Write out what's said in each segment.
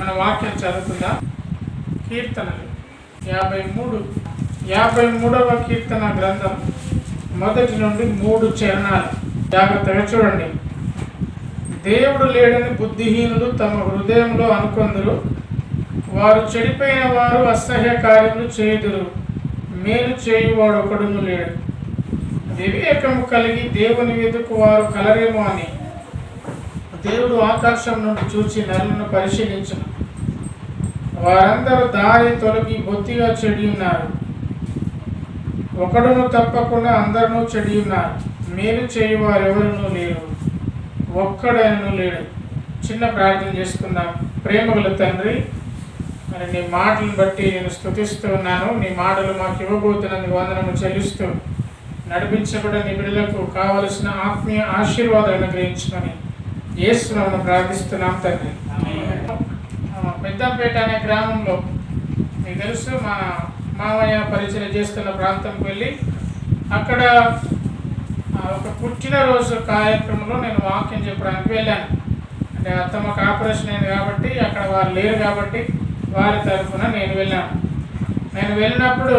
మన వాక్యం చదువుతుందా? కీర్తనలు. యాభై మూడు. యాభై మూడవ కీర్తన గ్రంథం మొదటి నుండి మూడు చరణాలు. జాగ్రత్తగా చూడండి. దేవుడు లేడని బుద్ధిహీనులు తమ హృదయంలో అనుకొందరు. వారు చెడిపోయిన వారు అసహ్య కార్యములు చేయుదురు. మేలు చేయువాడు ఒకడును లేడు. వివేకము కలిగి దేవుని వెతుకు వారు కలరేమో అని. దేవుడు ఆకాశం నుండి చూచి నరులను పరిశీలించను. వారందరూ దారి తొలగి బొత్తిగా చెడి ఉన్నారు. ఒకడును తప్పకుండా అందరూ చెడి ఉన్నారు. మేలు చేయువారు లేరు. ఒక్కడైనను లేడు. చిన్న ప్రార్థన చేసుకుందాం. ప్రేమగల తండ్రి మరి నీ మాటలను బట్టి నేను స్థుతిస్తూ ఉన్నాను. నీ మాటలు మాకు ఇవ్వబోతున్నందుకు వందనము చెల్లిస్తూ నడిపించబడిన నీ బిడ్డలకు కావలసిన ఆత్మీయ ఆశీర్వాదాలను గ్రహించమని యేసునామను ప్రార్థిస్తున్నాం తండ్రి. పెద్దంపేట అనే గ్రామంలో మీకు తెలుసు మా మామయ్య పరిచయం చేస్తున్న ప్రాంతంకి వెళ్ళి అక్కడ ఒక పుట్టినరోజు కార్యక్రమంలో నేను వాక్యం చెప్పడానికి వెళ్ళాను. అంటే అత్తమ్మకు ఆపరేషన్ అయింది కాబట్టి అక్కడ వారు లేరు కాబట్టి వారి తరఫున నేను వెళ్ళాను. నేను వెళ్ళినప్పుడు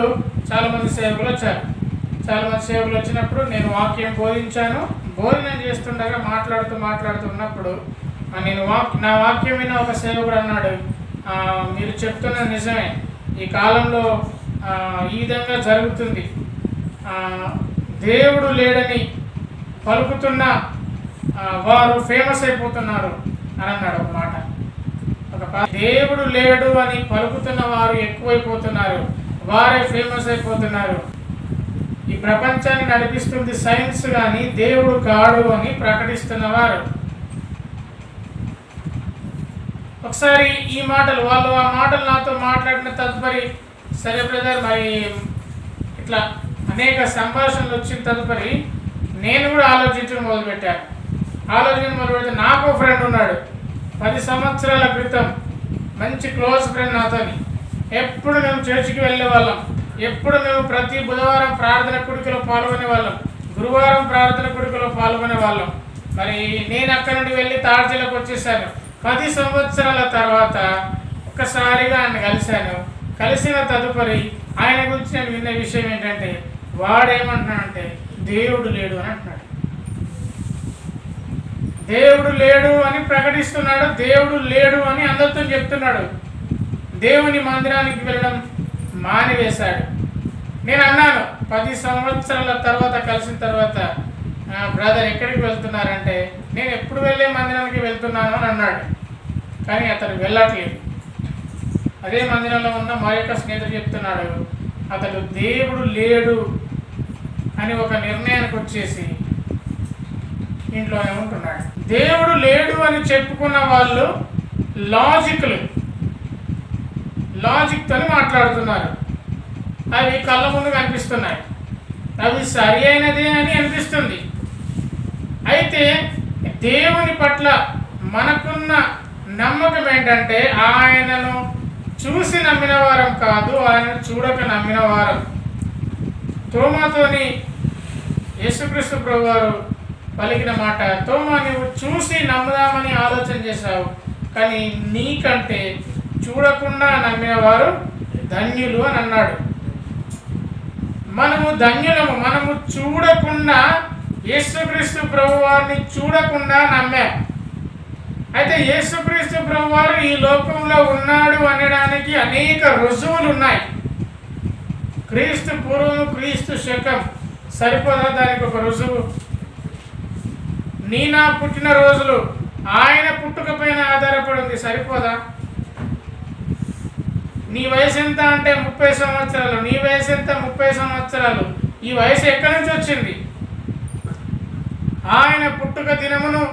చాలామంది సేవకులు వచ్చారు. చాలామంది సేవకులు వచ్చినప్పుడు నేను వాక్యం బోధించాను. బోధనం చేస్తుండగా మాట్లాడుతూ మాట్లాడుతూ ఉన్నప్పుడు నేను వాక్ నా వాక్యం విన్న ఒక సేవకుడు అన్నాడు మీరు చెప్తున్నది నిజమే. ఈ కాలంలో ఈ విధంగా జరుగుతుంది. దేవుడు లేడని పలుకుతున్న వారు ఫేమస్ అయిపోతున్నారు అని అన్నాడు ఒక మాట. ఒక దేవుడు లేడు అని పలుకుతున్న వారు ఎక్కువైపోతున్నారు. వారే ఫేమస్ అయిపోతున్నారు. ఈ ప్రపంచాన్ని నడిపిస్తుంది సైన్స్ కానీ దేవుడు కాడు అని ప్రకటిస్తున్నవారు ఒకసారి ఈ మాటలు వాళ్ళు ఆ మాటలు నాతో మాట్లాడిన తదుపరి సరే బ్రదర్ మరి ఇట్లా అనేక సంభాషణలు వచ్చిన తదుపరి నేను కూడా ఆలోచించడం మొదలుపెట్టాను ఆలోచన మొదలుపెడితే నాకు ఫ్రెండ్ ఉన్నాడు. పది సంవత్సరాల క్రితం మంచి క్లోజ్ ఫ్రెండ్ నాతోని. ఎప్పుడు మేము చర్చికి వెళ్ళే వాళ్ళం. ఎప్పుడు మేము ప్రతి బుధవారం ప్రార్థన కుడికలో పాల్గొనే వాళ్ళం. గురువారం ప్రార్థన కుడికలో పాల్గొనే వాళ్ళం. మరి నేను అక్కడి నుండి వెళ్ళి తాడ్జీలకు వచ్చేసాను. పది సంవత్సరాల తర్వాత ఒక్కసారిగా ఆయన కలిశాను. కలిసిన తదుపరి ఆయన గురించి నేను విన్న విషయం ఏంటంటే వాడేమంటున్నాడంటే దేవుడు లేడు అని అంటున్నాడు. దేవుడు లేడు అని ప్రకటిస్తున్నాడు. దేవుడు లేడు అని అందరితో చెప్తున్నాడు. దేవుని మందిరానికి వెళ్ళడం మానివేశాడు. నేను అన్నాను పది సంవత్సరాల తర్వాత కలిసిన తర్వాత బ్రదర్ ఎక్కడికి వెళ్తున్నారంటే నేను ఎప్పుడు వెళ్ళే మందిరానికి వెళ్తున్నాను అని అన్నాడు. కానీ అతను వెళ్ళట్లేదు. అదే మందిరంలో ఉన్న మా యొక్క స్నేహితుడు చెప్తున్నాడు అతడు దేవుడు లేడు అని ఒక నిర్ణయానికి వచ్చేసి ఇంట్లోనే ఉంటున్నాడు. దేవుడు లేడు అని చెప్పుకున్న వాళ్ళు లాజిక్లు లాజిక్తో మాట్లాడుతున్నారు. అవి కళ్ళ ముందు కనిపిస్తున్నాయి. అవి సరి అయినదే అని అనిపిస్తుంది. అయితే దేవుని పట్ల మనకున్న నమ్మకం ఏంటంటే ఆయనను చూసి నమ్మిన వారం కాదు ఆయన చూడక నమ్మిన వారం. తోమాతోని యేసుక్రీస్తు ప్రభు వారు పలికిన మాట తోమా నువ్వు చూసి నమ్ముదామని ఆలోచన చేశావు కానీ నీకంటే చూడకుండా నమ్మిన వారు ధన్యులు అని అన్నాడు. మనము ధన్యులము మనము చూడకుండా యేసుక్రీస్తు ప్రభు వారిని చూడకుండా నమ్మాం. అయితే యేసుక్రీస్తు ప్రభువారు ఈ లోకంలో ఉన్నాడు అనడానికి అనేక రుజువులు ఉన్నాయి క్రీస్తు పూర్వం క్రీస్తు శకం సరిపోదా? దానికి ఒక రుజువు. నీనా పుట్టిన రోజులు ఆయన పుట్టుకపైన ఆధారపడింది సరిపోదా? నీ వయసు ఎంత అంటే ముప్పై సంవత్సరాలు. నీ వయసు ఎంత? ముప్పై సంవత్సరాలు. ఈ వయసు ఎక్కడి నుంచి వచ్చింది? ఆయన పుట్టుక దినమును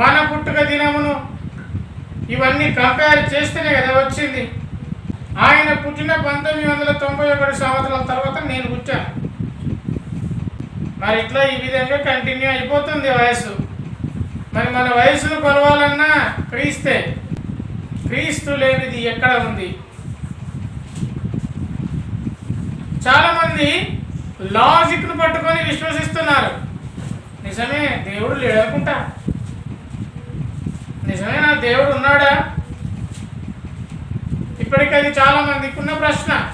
మన పుట్టుక దినమును ఇవన్నీ కంపేర్ చేస్తేనే కదా వచ్చింది. ఆయన పుట్టిన పంతొమ్మిది వందల తొంభై ఒకటి సంవత్సరాల తర్వాత నేను పుట్టాను మరి ఇట్లా ఈ విధంగా కంటిన్యూ అయిపోతుంది వయసు మరి మన వయసును కొలవాలన్నా క్రీస్తే క్రీస్తు లేనిది ఎక్కడ ఉంది? చాలామంది లాజిక్ను పట్టుకొని విశ్వసిస్తున్నారు. నిజమే దేవుడు లేడనుకుంటా. నిజమే నా దేవుడు ఉన్నాడా? ఇప్పటికీ అది చాలా మందికి ఉన్న ప్రశ్న.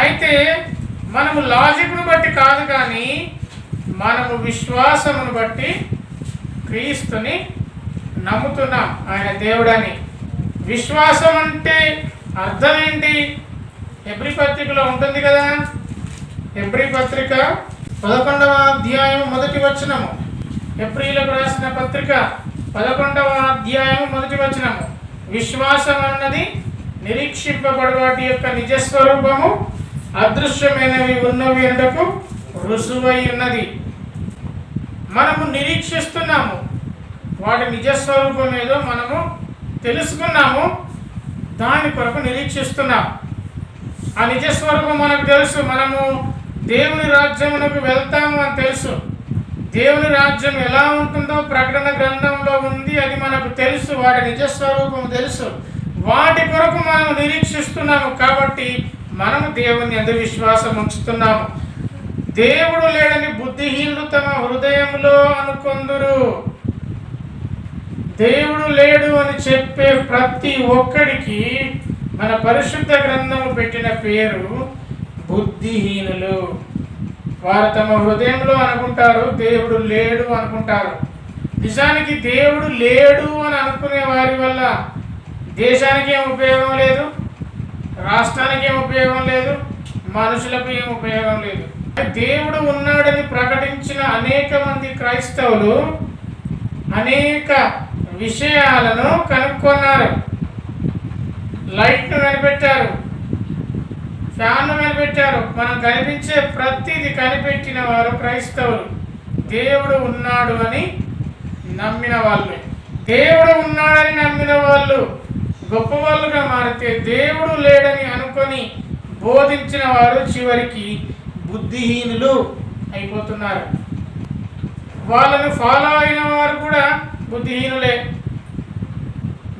అయితే మనము లాజిక్ను బట్టి కాదు కానీ మనము విశ్వాసమును బట్టి క్రీస్తుని నమ్ముతున్నాం ఆయన దేవుడని. విశ్వాసం అంటే అర్థం ఏంటి? ఎబ్రి పత్రికలో ఉంటుంది కదా. ఎబ్రి పత్రిక పదకొండవ అధ్యాయం మొదటి వచనము. ఎప్రిలకు రాసిన పత్రిక పదకొండవ అధ్యాయం మొదటి వచనము. విశ్వాసం అన్నది నిరీక్షింపబడి వాటి యొక్క నిజస్వరూపము అదృశ్యమైనవి ఉన్నవి ఎండకు రుజువై ఉన్నది. మనము నిరీక్షిస్తున్నాము. వాటి నిజస్వరూపం ఏదో మనము తెలుసుకున్నాము. దాని కొరకు నిరీక్షిస్తున్నాము. ఆ నిజస్వరూపం మనకు తెలుసు. మనము దేవుని రాజ్యమునకు వెళ్తాము అని తెలుసు. దేవుని రాజ్యం ఎలా ఉంటుందో ప్రకటన గ్రంథంలో ఉంది అది మనకు తెలుసు వాటి నిజస్వరూపం తెలుసు. వాటి కొరకు మనం నిరీక్షిస్తున్నాము కాబట్టి మనము దేవుని ఎందు విశ్వాసం ఉంచుతున్నాము. దేవుడు లేడని బుద్ధిహీనులు తమ హృదయంలో అనుకొందురు. దేవుడు లేడు అని చెప్పే ప్రతి ఒక్కడికి మన పరిశుద్ధ గ్రంథము పెట్టిన పేరు బుద్ధిహీనులు. వారు తమ హృదయంలో అనుకుంటారు దేవుడు లేడు అనుకుంటారు. నిజానికి దేవుడు లేడు అని అనుకునే వారి వల్ల దేశానికి ఏం ఉపయోగం లేదు రాష్ట్రానికి ఏం ఉపయోగం లేదు మనుషులకు ఏం ఉపయోగం లేదు. దేవుడు ఉన్నాడని ప్రకటించిన అనేక మంది క్రైస్తవులు అనేక విషయాలను కనుక్కున్నారు. లైట్ను కనిపెట్టారు. ఫ్యాన్ను కనిపెట్టారు మనం కనిపించే ప్రతిది కనిపెట్టిన వారు క్రైస్తవులు. దేవుడు ఉన్నాడు అని నమ్మిన వాళ్ళు. దేవుడు ఉన్నాడని నమ్మిన వాళ్ళు గొప్పవాళ్ళుగా మారితే దేవుడు లేడని అనుకొని బోధించిన వారు చివరికి బుద్ధిహీనులు అయిపోతున్నారు. వాళ్ళను ఫాలో అయిన వారు కూడా బుద్ధిహీనులే.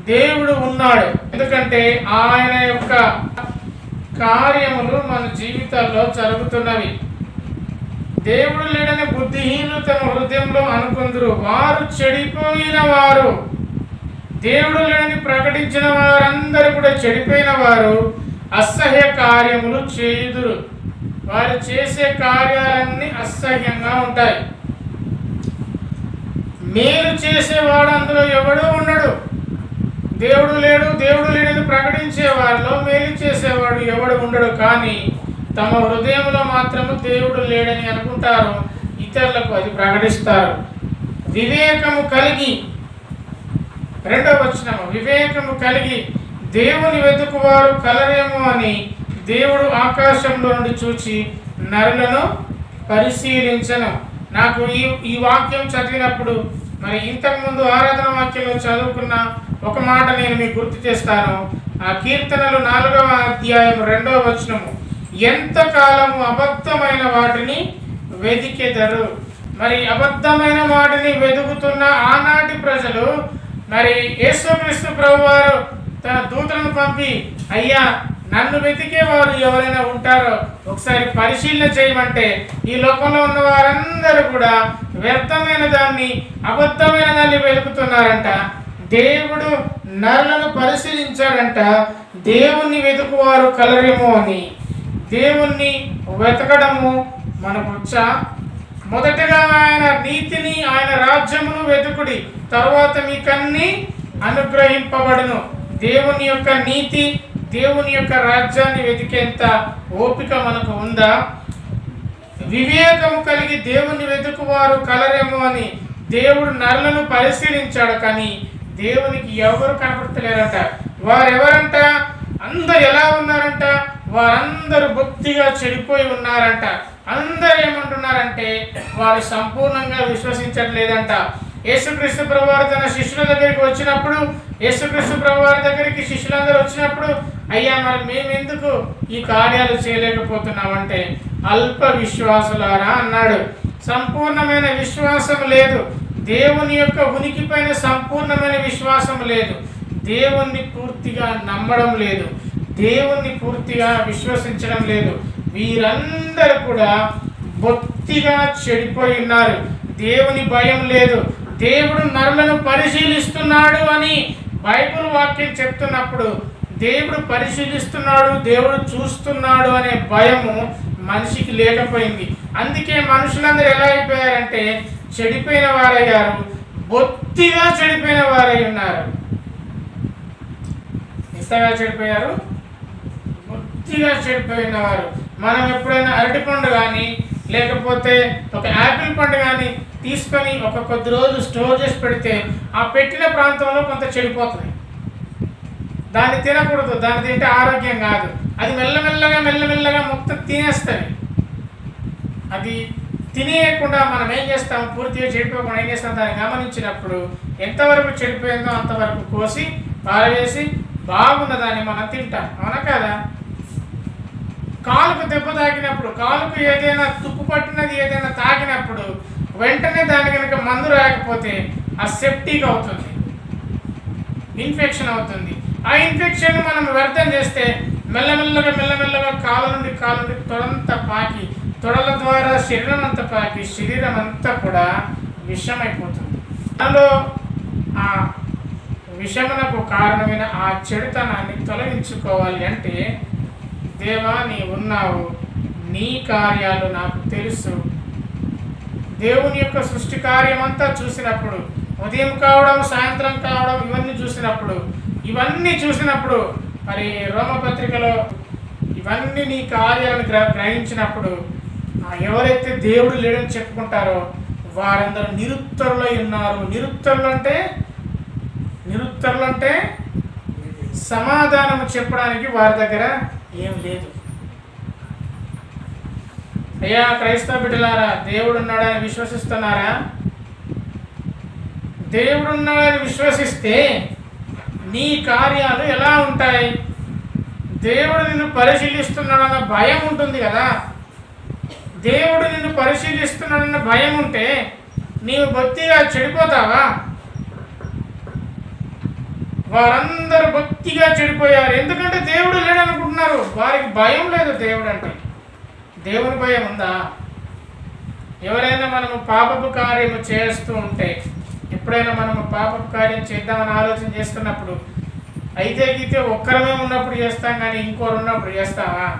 దేవుడు ఉన్నాడు. ఎందుకంటే ఆయన యొక్క కార్యములు మన జీవితాల్లో జరుగుతున్నవి. దేవుడు లేడని బుద్ధిహీనులు తమ హృదయంలో అనుకుందరు. వారు చెడిపోయిన వారు. దేవుడు లేడని ప్రకటించిన వారందరూ కూడా చెడిపోయిన వారు అసహ్య కార్యములు చేయుదురు. వారు చేసే కార్యాలన్నీ అసహ్యంగా ఉంటాయి. మేలు చేసేవాడు అందులో ఎవడూ ఉండడు. దేవుడు లేడు దేవుడు లేడని ప్రకటించే వారిలో మేలు చేసేవాడు ఎవడు ఉండడు. కానీ తమ హృదయంలో మాత్రము దేవుడు లేడని అనుకుంటారు. ఇతరులకు అది ప్రకటిస్తారు. వివేకము కలిగి రెండవ వచనము. వివేకము కలిగి దేవుని వెతుకువారు కలరేమో అని దేవుడు ఆకాశంలో నుండి చూచి నరులను పరిశీలించను. నాకు ఈ ఈ వాక్యం చదివినప్పుడు మరి ఇంతకుముందు ఆరాధన వాక్యంలో చదువుకున్న ఒక మాట నేను మీకు గుర్తు చేస్తాను. ఆ కీర్తనలు నాలుగవ అధ్యాయం రెండవ వచనము. ఎంతకాలము అబద్ధమైన వాటిని వెతికెదరు మరి అబద్ధమైన వాటిని వెతుకుతున్న ఆనాటి ప్రజలు మరి యేసుక్రీస్తు ప్రభు వారు తన దూతలను పంపి అయ్యా నన్ను వెతికే వారు ఎవరైనా ఉంటారో ఒకసారి పరిశీలన చేయమంటే ఈ లోకంలో ఉన్న వారందరూ కూడా వ్యర్థమైన దాన్ని అబద్ధమైన దాన్ని వెతుకుతున్నారంట దేవుడు నరులను పరిశీలించాడంట దేవుణ్ణి వెతుకువారు కలరేమో అని. దేవుణ్ణి వెతకడము మనకు వచ్చా? మొదటగా ఆయన నీతిని ఆయన రాజ్యమును వెతుకుడి తర్వాత మీకన్నీ అనుగ్రహింపబడును. దేవుని యొక్క నీతి దేవుని యొక్క రాజ్యాన్ని వెతికేంత ఓపిక మనకు ఉందా? వివేకము కలిగి దేవుని వెతుకువారు కలరేమో అని దేవుడు నరులను పరిశీలించాడు కానీ దేవునికి ఎవరు కనపడతలేరంట? వారెవరంట? అందరు ఎలా ఉన్నారంట? వారందరూ భక్తిగా చెడిపోయి ఉన్నారంట. అందరు ఏమంటున్నారంటే వారు సంపూర్ణంగా విశ్వసించట్లేదంట. యేసుక్రీస్తు ప్రభువారు తన శిష్యుల దగ్గరికి వచ్చినప్పుడు యేసుక్రీస్తు ప్రభువారి దగ్గరికి శిష్యులందరూ వచ్చినప్పుడు అయ్యా మరి మేము ఎందుకు ఈ కార్యాలు చేయలేకపోతున్నామంటే? అల్ప విశ్వాసులారా అన్నాడు. సంపూర్ణమైన విశ్వాసం లేదు. దేవుని యొక్క ఉనికిపైన సంపూర్ణమైన విశ్వాసం లేదు. దేవుణ్ణి పూర్తిగా నమ్మడం లేదు. దేవుణ్ణి పూర్తిగా విశ్వసించడం లేదు. వీరందరూ కూడా బొత్తిగా చెడిపోయి ఉన్నారు. దేవుని భయం లేదు. దేవుడు నరులను పరిశీలిస్తున్నాడు అని బైబుల్ వాక్యం చెప్తున్నప్పుడు దేవుడు పరిశీలిస్తున్నాడు దేవుడు చూస్తున్నాడు అనే భయము మనిషికి లేకపోయింది. అందుకే మనుషులందరూ ఎలా అయిపోయారంటే చెడిపోయిన వారయ్యారు బొత్తిగా చెడిపోయిన వారై ఉన్నారు. ఎంతగా చెడిపోయారు? బొత్తిగా చెడిపోయిన వారు. మనం ఎప్పుడైనా అరటి పండు కానీ లేకపోతే ఒక యాపిల్ పండు కానీ తీసుకొని ఒక కొద్ది రోజులు స్టోర్ చేసి పెడితే ఆ పెట్టిన ప్రాంతంలో కొంత చెడిపోతుంది. దాన్ని తినకూడదు. దాన్ని తింటే ఆరోగ్యం కాదు. అది మెల్లమెల్లగా మెల్లమెల్లగా మొత్తం తినేస్తుంది. అది తినేయకుండా మనం ఏం చేస్తాం? పూర్తిగా చెడిపోకుండా ఏం చేస్తాం? దాన్ని గమనించినప్పుడు ఎంతవరకు చెడిపోయిందో అంతవరకు కోసి పారవేసి బాగున్న దాన్ని మనం తింటాం. అవునా కదా? కాలుకు దెబ్బ తాకినప్పుడు కాలుకు ఏదైనా తుప్పు పట్టినది ఏదైనా తాకినప్పుడు వెంటనే దాని కనుక మందు రాకపోతే ఆ సెప్టిక్ అవుతుంది. ఇన్ఫెక్షన్ అవుతుంది. ఆ ఇన్ఫెక్షన్ మనం వ్యర్థం చేస్తే మెల్లమెల్లగా మెల్లమెల్లగా కాలు నుండి కాలు నుండి తొడంత పాకి తొడల ద్వారా శరీరం అంతా పాకి శరీరం అంతా కూడా విషమైపోతుంది. అందులో ఆ విషమునకు కారణమైన ఆ చెడుతనాన్ని తొలగించుకోవాలి అంటే దేవా నీ ఉన్నావు నీ కార్యాలు నాకు తెలుసు. దేవుని యొక్క సృష్టి కార్యమంతా చూసినప్పుడు ఉదయం కావడం సాయంత్రం కావడం ఇవన్నీ చూసినప్పుడు ఇవన్నీ చూసినప్పుడు మరి రోమపత్రికలో ఇవన్నీ నీ కార్యాలను గ్ర గ్రహించినప్పుడు ఎవరైతే దేవుడు లేడని చెప్పుకుంటారో వారందరూ నిరుత్తరులై ఉన్నారు. నిరుత్తరులు అంటే నిరుత్తరులు అంటే సమాధానం చెప్పడానికి వారి దగ్గర ఏం లేదు. అయ్యా క్రైస్తవ బిడ్డలారా దేవుడు ఉన్నాడని విశ్వసిస్తున్నారా? దేవుడు ఉన్నాడని విశ్వసిస్తే నీ కార్యాలు ఎలా ఉంటాయి? దేవుడు నిన్ను పరిశీలిస్తున్నాడన్న భయం ఉంటుంది కదా. దేవుడు నిన్ను పరిశీలిస్తున్నాడన్న భయం ఉంటే నీవు బొత్తిగా చెడిపోతావా? వారందరూ భక్తిగా చెడిపోయారు. ఎందుకంటే దేవుడు లేడనుకుంటున్నారు. వారికి భయం లేదు దేవుడు అంటే. దేవుని భయం ఉందా? ఎవరైనా మనము పాపపు కార్యము చేస్తూ ఉంటే ఎప్పుడైనా మనము పాపపు కార్యం చేద్దామని ఆలోచన చేస్తున్నప్పుడు అయితే గీతే ఒక్కరమే ఉన్నప్పుడు చేస్తాం కానీ ఇంకోరు ఉన్నప్పుడు చేస్తావా?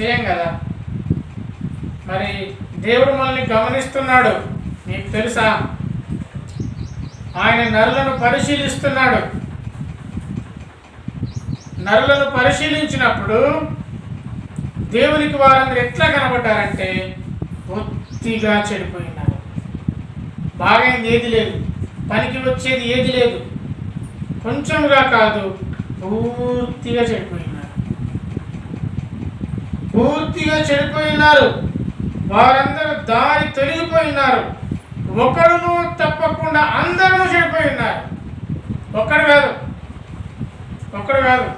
చేయం కదా. మరి దేవుడు మనల్ని గమనిస్తున్నాడు. మీకు తెలుసా? ఆయన నరులను పరిశీలిస్తున్నాడు. నరులను పరిశీలించినప్పుడు దేవునికి వారందరూ ఎట్లా కనబడ్డారంటే బొత్తిగా చెడిపోయినారు. బాగైంది ఏది లేదు. పనికి వచ్చేది ఏది లేదు. కొంచెంగా కాదు పూర్తిగా చెడిపోయినారు. పూర్తిగా చెడిపోయినారు. వారందరూ దారి తొలగిపోయినారు. ఒకడును తప్పకుండా అందరూ చెడిపోయినారు. ఒక్కడు కాదు. ఒక్కడు కాదు.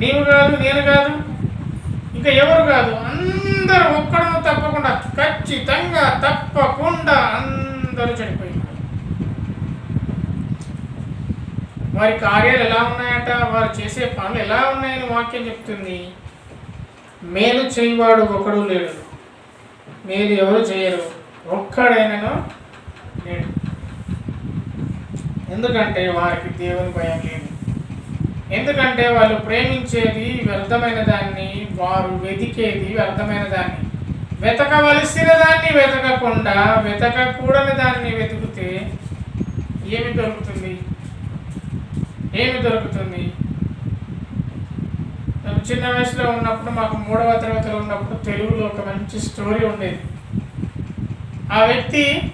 నీవు కాదు నేను కాదు ఇంకా ఎవరు కాదు? అందరూ ఒక్కడను తప్పకుండా ఖచ్చితంగా తప్పకుండా అందరూ చనిపోయినారు వారి కార్యాలు ఎలా ఉన్నాయట? వారు చేసే పనులు ఎలా ఉన్నాయని వాక్యం చెప్తుంది. మేలు చేయవాడు ఒకడు లేడు. మీరు ఎవరు చేయరు. ఒక్కడైనను లేడు ఎందుకంటే వారికి దేవుని భయం లేదు. ఎందుకంటే వాళ్ళు ప్రేమించేది వ్యర్థమైన దాన్ని వారు వెతికేది వ్యర్థమైన దాన్ని. వెతకవలసిన దాన్ని వెతకకుండా వెతకకూడని దాన్ని వెతికితే ఏమి దొరుకుతుంది? ఏమి దొరుకుతుంది? మేము చిన్న వయసులో ఉన్నప్పుడు మాకు మూడవ తరగతిలో ఉన్నప్పుడు తెలుగులో ఒక మంచి స్టోరీ ఉండేది. ఆ వ్యక్తి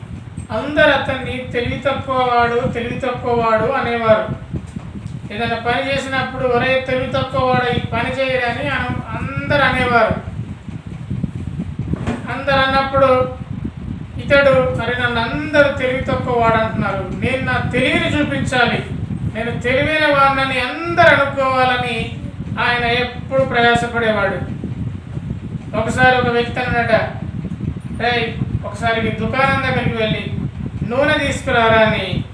అందరు అతన్ని తెలివి తక్కువ వాడు తెలివి తక్కువ వాడు అనేవారు. ఏదైనా పని చేసినప్పుడు ఒరే తెలివి తక్కువ వాడు ఈ పని చేయరని అందరు అనేవారు. అందరు అన్నప్పుడు ఇతడు మరి నన్ను అందరూ తెలివి తక్కువ వాడు అంటున్నారు. నేను నా తెలివిని చూపించాలి. నేను తెలివైన వాడినని అందరు అనుకోవాలని ఆయన ఎప్పుడు ప్రయాసపడేవాడు. ఒకసారి ఒక వ్యక్తి అన్నట రే ఒకసారి దుకాణం దగ్గరికి వెళ్ళి నూనె తీసుకురారా అని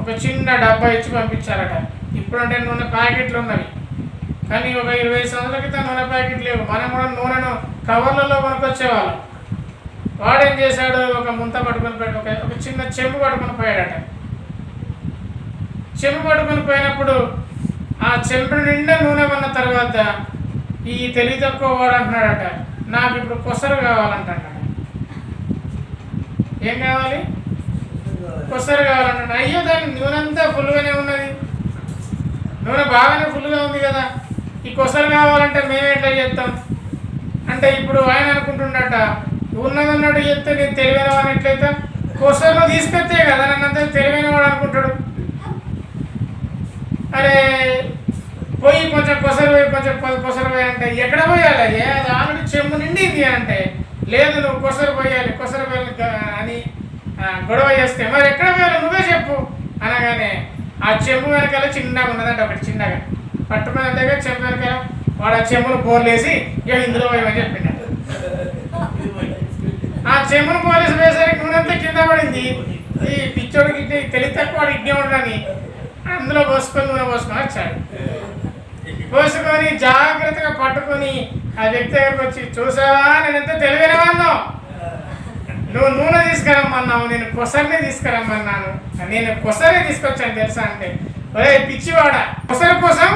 ఒక చిన్న డబ్బా ఇచ్చి పంపించారట. ఇప్పుడంటే నూనె ప్యాకెట్లు ఉన్నవి. కానీ ఒక ఇరవై సంవత్సరాల క్రితం నూనె ప్యాకెట్ లేవు. మనం కూడా నూనెను కవర్లలో కొనుక్కొచ్చేవాళ్ళం. వాడేం చేశాడు? ఒక ముంత పట్టుకొని పోయాడు ఒక ఒక చిన్న చెంబు పట్టుకొని పోయాడట. చెంబు పట్టుకొని పోయినప్పుడు ఆ చెంప నిండా నూనె ఉన్న తర్వాత ఈ తెలివి తక్కువ వాడు అంటున్నాడట నాకు ఇప్పుడు కొసరు కావాలంటాడు. ఏం కావాలి? కొసరు కావాలంటాడు. అయ్యో దాని నూనె అంతా ఫుల్గానే ఉన్నది. నూనె బాగానే ఫుల్గా ఉంది కదా. ఈ కొసరు కావాలంటే మేము ఎట్లా చేస్తాం? అంటే ఇప్పుడు ఆయన అనుకుంటుండట ఉన్నది ఉన్నట్టు చెప్తే నేను తెలివైన వాడిని ఎట్లయితే కొసరును తీసుకొస్తే కదా నన్ను అంతా తెలివైన వాడు అనుకుంటాడు. అరే పోయి కొంచెం కొసరు పోయి కొంచెం కొ- అంటే ఎక్కడ పోయాలి? అది ఆల్రెడీ చెమ్ము నిండింది అంటే. లేదు నువ్వు కొసరు పోయాలి కొసరు పోయాలి అని గొడవ చేస్తే. మరి ఎక్కడ పోయాలి? నువ్వే చెప్పు అనగానే ఆ చెంబు వెనకాల చిన్నగా ఉన్నదంట ఒకటి చిన్నగా. పట్టుకుని అంతగా చెంబు వెనకాల వాడు ఆ చెంబును పోర్లేసి ఇక ఇందులో పోయమని చెప్పిండు ఆ చెంబును పోలీసు వేసరికి నూనెంతా కింద పడింది. ఈ పిచ్చోడికి తెలివి తక్కువ వాడు ఇట్టే ఉండని అందులో పోసుకొని నూనె పోసుకొని వచ్చాడు. పోసుకొని జాగ్రత్తగా పట్టుకొని ఆ వ్యక్తి దగ్గరకు వచ్చి చూసావా? నేను ఎంత తెలివైన వాళ్ళం నువ్వు నూనె తీసుకురమ్మన్నావు నేను కొసరిని తీసుకురమ్మన్నాను. నేను కొసరే తీసుకొచ్చాను తెలుసా అంటే ఒరే పిచ్చివాడ కొసరి కోసం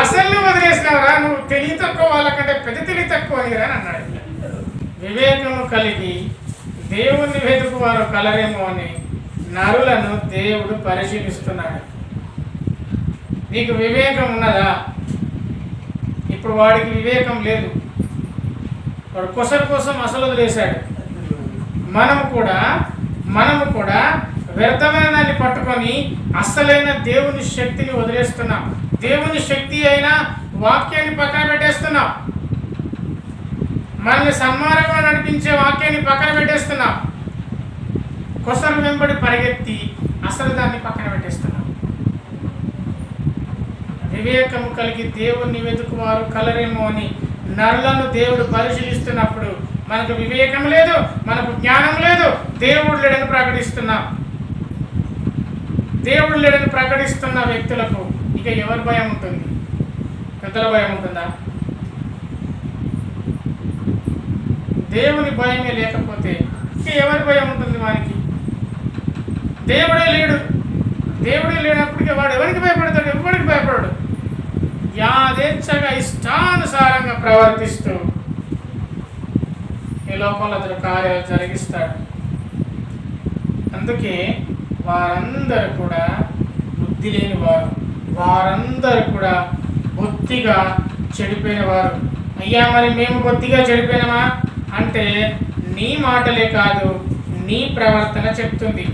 అసలు నువ్వు వదిలేసినావురా నువ్వు తెలివి తక్కువ వాళ్ళకంటే పెద్ద తెలివి తక్కువ అని అన్నాడు. వివేకము కలిగి దేవుణ్ణి వెతుకు వారు కలరేమో అని నరులను దేవుడు పరిశీలిస్తున్నాడు. నీకు వివేకం ఉన్నదా? ఇప్పుడు వాడికి వివేకం లేదు. వాడు కొసరు కోసం అసలు వదిలేశాడు. మనము కూడా మనము కూడా వ్యర్థమైన దాన్ని పట్టుకొని అసలైన దేవుని శక్తిని వదిలేస్తున్నాం. దేవుని శక్తి అయినా వాక్యాన్ని పక్కన పెట్టేస్తున్నాం. మనల్ని సన్మార్గంలో నడిపించే వాక్యాన్ని పక్కన పెట్టేస్తున్నాం. కొసరు వెంబడి పరిగెత్తి అసలు దాన్ని పక్కన పెట్టేస్తున్నాం. వివేకము కలిగి దేవుణ్ణి వెతుకువారు కలరేమో అని నరులను దేవుడు పరిశీలిస్తున్నప్పుడు మనకు వివేకం లేదు మనకు జ్ఞానం లేదు. దేవుడు లేడని ప్రకటిస్తున్నాం దేవుడు లేడని ప్రకటిస్తున్న వ్యక్తులకు ఇక ఎవరి భయం ఉంటుంది? పెద్దల భయం ఉంటుందా? దేవుని భయమే లేకపోతే ఇక ఎవరి భయం ఉంటుంది వానికి? దేవుడే లేడు. దేవుడే లేనప్పటికీ వాడు ఎవరికి భయపడతాడు? ఎవరికి భయపడడు? యాదేచ్ఛగా ఇష్టానుసారంగా ప్రవర్తిస్తూ ఈ లోపల అతడు కార్యాలు జరిగిస్తాడు. అందుకే వారందరూ కూడా బుద్ధి లేని వారు వారందరూ కూడా బొత్తిగా చెడిపోయిన వారు అయ్యా మరి మేము బొత్తిగా చెడిపోయినామా? అంటే నీ మాటలే కాదు నీ ప్రవర్తన చెప్తుంది.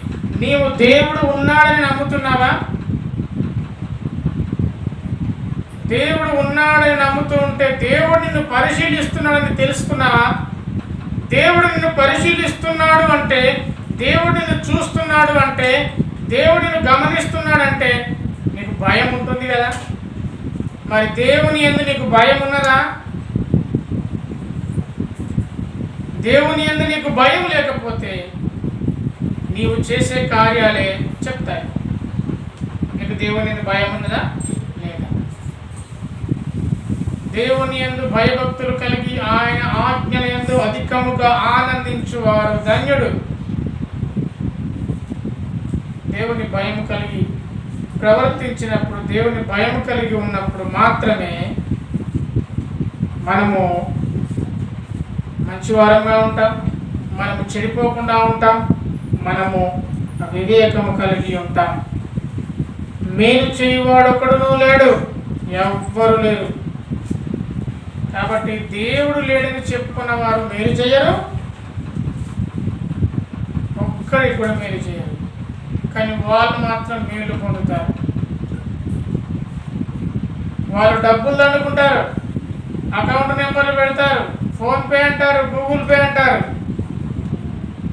నీవు దేవుడు ఉన్నాడని నమ్ముతున్నావా? దేవుడు ఉన్నాడని నమ్ముతూ ఉంటే దేవుడు నిన్ను పరిశీలిస్తున్నాడని తెలుసుకున్నావా? దేవుడు నిన్ను పరిశీలిస్తున్నాడు అంటే దేవుడు నిన్ను చూస్తున్నాడు అంటే దేవుడు నిన్ను గమనిస్తున్నాడంటే నీకు భయం ఉంటుంది కదా? మరి దేవుని ఎందు నీకు భయం ఉన్నదా? దేవుని ఎందు నీకు భయం లేకపోతే నీవు చేసే కార్యాలే చెప్తాయి. నీకు దేవుని ఎందు భయం ఉన్నదా? దేవుని ఎందు భయభక్తులు కలిగి ఆయన ఆజ్ఞల ఎందు అధికముగా ఆనందించువారు ధన్యుడు. దేవుని భయం కలిగి ప్రవర్తించినప్పుడు దేవుని భయం కలిగి ఉన్నప్పుడు మాత్రమే మనము మంచివారంగా ఉంటాం మనము చెడిపోకుండా ఉంటాం మనము వివేకము కలిగి ఉంటాం. మేలు చేయువాడు లేడు ఎవ్వరు లేరు. కాబట్టి దేవుడు లేడని చెప్పుకున్న వారు మేలు చేయరు. ఒక్కరికి కూడా మేలు చేయరు. కానీ వాళ్ళు మాత్రం మేలు పొందుతారు. వాళ్ళు డబ్బులు అనుకుంటారు. అకౌంట్ నెంబర్లు పెడతారు. ఫోన్పే అంటారు గూగుల్ పే అంటారు.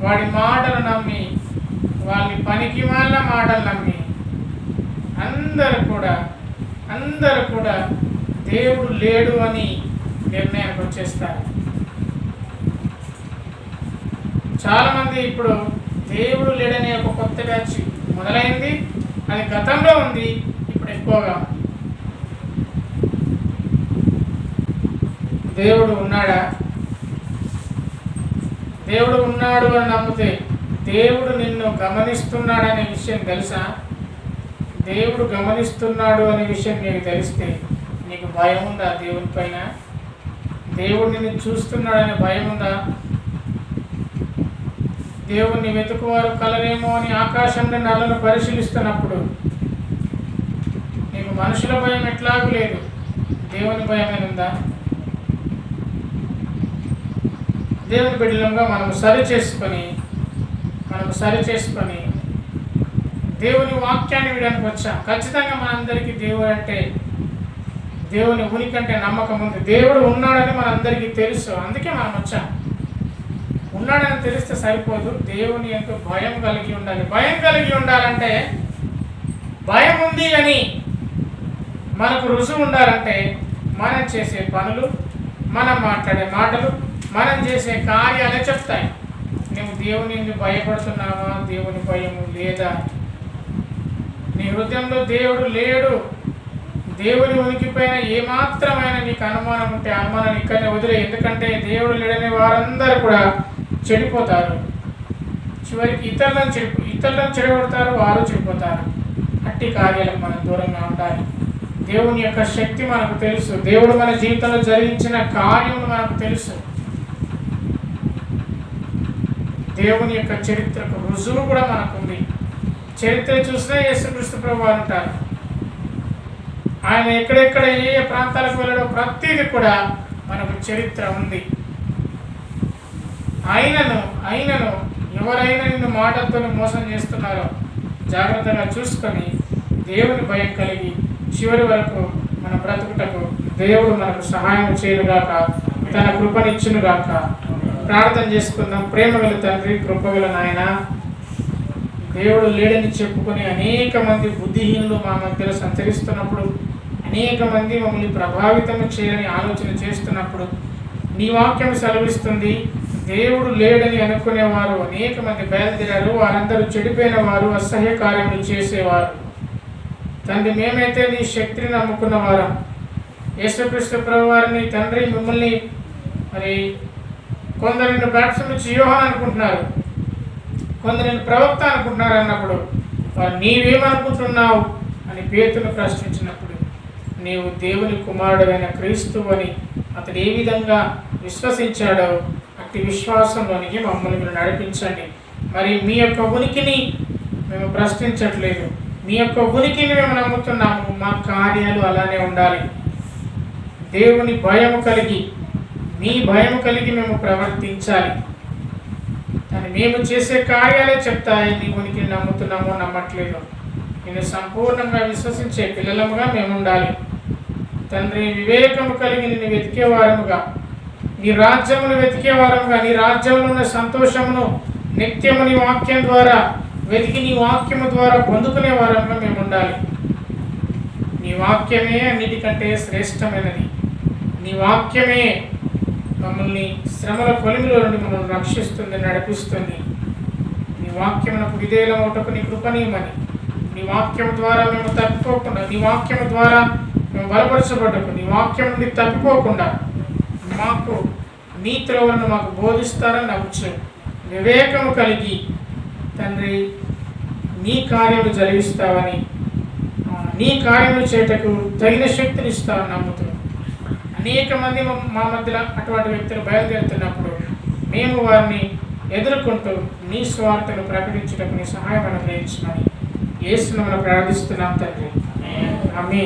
వాడి మాటలు నమ్మి వాళ్ళ పనికి వాళ్ళ మాటలు నమ్మి అందరు కూడా అందరు కూడా దేవుడు లేడు అని నిర్ణయానికి వచ్చేస్తారు. చాలామంది ఇప్పుడు దేవుడు లేడనే ఒక కొత్త బ్యాచ్ మొదలైంది అది గతంలో ఉంది ఇప్పుడు ఎక్కువగా దేవుడు ఉన్నాడా? దేవుడు ఉన్నాడు అని నమ్మితే దేవుడు నిన్ను గమనిస్తున్నాడనే విషయం తెలుసా? దేవుడు గమనిస్తున్నాడు అనే విషయం నీకు తెలిస్తే నీకు భయం ఉందా దేవుని పైన? దేవుడిని చూస్తున్నాడనే భయం ఉందా? దేవుణ్ణి వెతుకువారు కలరేమో అని ఆకాశంలో నల్లను పరిశీలిస్తున్నప్పుడు. నీకు మనుషుల భయం ఎట్లాగూ లేదు. దేవుని భయమైన ఉందా దేవుని బిడ్డలంగా మనం సరి చేసుకొని మనం సరి చేసుకొని దేవుని వాక్యాన్ని వినడానికి వచ్చాం. ఖచ్చితంగా మనందరికీ దేవుడు అంటే దేవుని ఉనికంటే నమ్మకం ఉంది. దేవుడు ఉన్నాడని మనందరికీ తెలుసు. అందుకే మనం వచ్చాం. ఉన్నాడని తెలిస్తే సరిపోదు. దేవుని ఎంతో భయం కలిగి ఉండాలి. భయం కలిగి ఉండాలంటే భయం ఉంది అని మనకు రుజువు ఉండాలంటే మనం చేసే పనులు మనం మాట్లాడే మాటలు మనం చేసే కార్యాలే చెప్తాయి. నువ్వు దేవుని ఎందుకు భయపడుతున్నావా? దేవుని భయము లేదా? నీ హృదయంలో దేవుడు లేడు. దేవుని ఉనికిపైన ఏమాత్రమైన నీకు అనుమానం ఉంటే అనుమానం ఇక్కడనే వదిలే. ఎందుకంటే దేవుడు లేడని వారందరూ కూడా చెడిపోతారు. చివరికి ఇతరులను చెడిపో ఇతరులను చెడగొడతారు వారు చెడిపోతారు. అట్టి కార్యాలకు మనం దూరంగా ఉండాలి. దేవుని యొక్క శక్తి మనకు తెలుసు. దేవుడు మన జీవితంలో జరిగించిన కార్యములు మనకు తెలుసు. దేవుని యొక్క చరిత్రకు రుజువు కూడా మనకుంది. చరిత్ర చూసినా యేసుక్రీస్తు ప్రభు అంటారు ఆయన ఎక్కడెక్కడ ఏ ఏ ప్రాంతాలకు వెళ్ళడం ప్రతిదీ కూడా మనకు చరిత్ర ఉంది. ఆయనను ఆయనను ఎవరైనా నిన్ను మాటలతో మోసం చేస్తున్నారో జాగ్రత్తగా చూసుకొని దేవుని భయం కలిగి చివరి వరకు మన బ్రతుకుటకు దేవుడు మనకు సహాయం చేయనుగాక తన కృపనిచ్చునుగాక ప్రార్థన చేసుకుందాం. ప్రేమ గల తండ్రి కృపగల నాయన దేవుడు లేడని చెప్పుకొని అనేక మంది బుద్ధిహీనులు మా మధ్యలో సంచరిస్తున్నప్పుడు అనేక మంది మమ్మల్ని ప్రభావితం చేయాలని ఆలోచన చేస్తున్నప్పుడు నీ వాక్యం సెలవిస్తుంది దేవుడు లేడని అనుకునేవారు అనేక మంది బయలుదేరారు వారందరూ చెడిపోయిన వారు అసహ్య కార్యములు చేసేవారు. తండ్రి మేమైతే నీ శక్తిని నమ్ముకున్న వారం. యేసుక్రీస్తు ప్రభు వారిని తండ్రి మిమ్మల్ని మరి కొందరు నిన్ను బ్యాట్స్మెన్ నుంచి అనుకుంటున్నారు. కొందరు నేను ప్రవక్త అనుకుంటున్నారు అన్నప్పుడు వారు నీవేమనుకుంటున్నావు? అని పేతును ప్రశ్నించినప్పుడు నీవు దేవుని కుమారుడైన క్రీస్తు అని అతడు ఏ విధంగా విశ్వసించాడో అట్టి విశ్వాసంలోనికి మమ్మల్ని మీరు నడిపించండి. మరి మీ యొక్క ఉనికిని మేము ప్రశ్నించట్లేదు. మీ యొక్క ఉనికిని మేము నమ్ముతున్నాము. మా కార్యాలు అలానే ఉండాలి. దేవుని భయం కలిగి మీ భయం కలిగి మేము ప్రవర్తించాలి. కానీ మేము చేసే కార్యాలే చెప్తాయి నీ ఉనికి నమ్ముతున్నామో నమ్మట్లేదు. నేను సంపూర్ణంగా విశ్వసించే పిల్లలముగా మేము ఉండాలి తండ్రి వివేకము కలిగి నిన్ను వెతికేవారముగా నీ రాజ్యమును వెతికేవారముగా నీ రాజ్యంలో ఉన్న సంతోషమును నిత్యము నీ వాక్యం ద్వారా వెతికి నీ వాక్యము ద్వారా పొందుకునే వారంగా మేము ఉండాలి. నీ వాక్యమే అన్నిటికంటే శ్రేష్టమైనది. నీ వాక్యమే మమ్మల్ని శ్రమల కొలిమిలో నుండి మమ్మల్ని రక్షిస్తుంది నడిపిస్తుంది. నీ వాక్యమునకు విధేయులమవుటకు నీ కృపనీయమని నీ వాక్యం ద్వారా మేము తప్పిపోకుండా నీ వాక్యం ద్వారా బలపరచబడ్డకు నీ వాక్యం నుండి తప్పిపోకుండా మాకు నీ త్రోవలను మాకు బోధిస్తారని నవ్వచ్చు వివేకము కలిగి తండ్రి నీ కార్యములు జరిగిస్తావని నీ కార్యములు చేయటకు తగిన శక్తిని ఇస్తావని నమ్ముతూ అనేక మంది మా- మధ్యలో అటువంటి వ్యక్తులు బయలుదేరుతున్నప్పుడు మేము వారిని ఎదుర్కొంటూ నీ స్వార్థను ప్రకటించడానికి నీ సహాయం అనుగ్రహించమని ఏసును మనం ప్రార్థిస్తున్నాం తండ్రి. ఆమె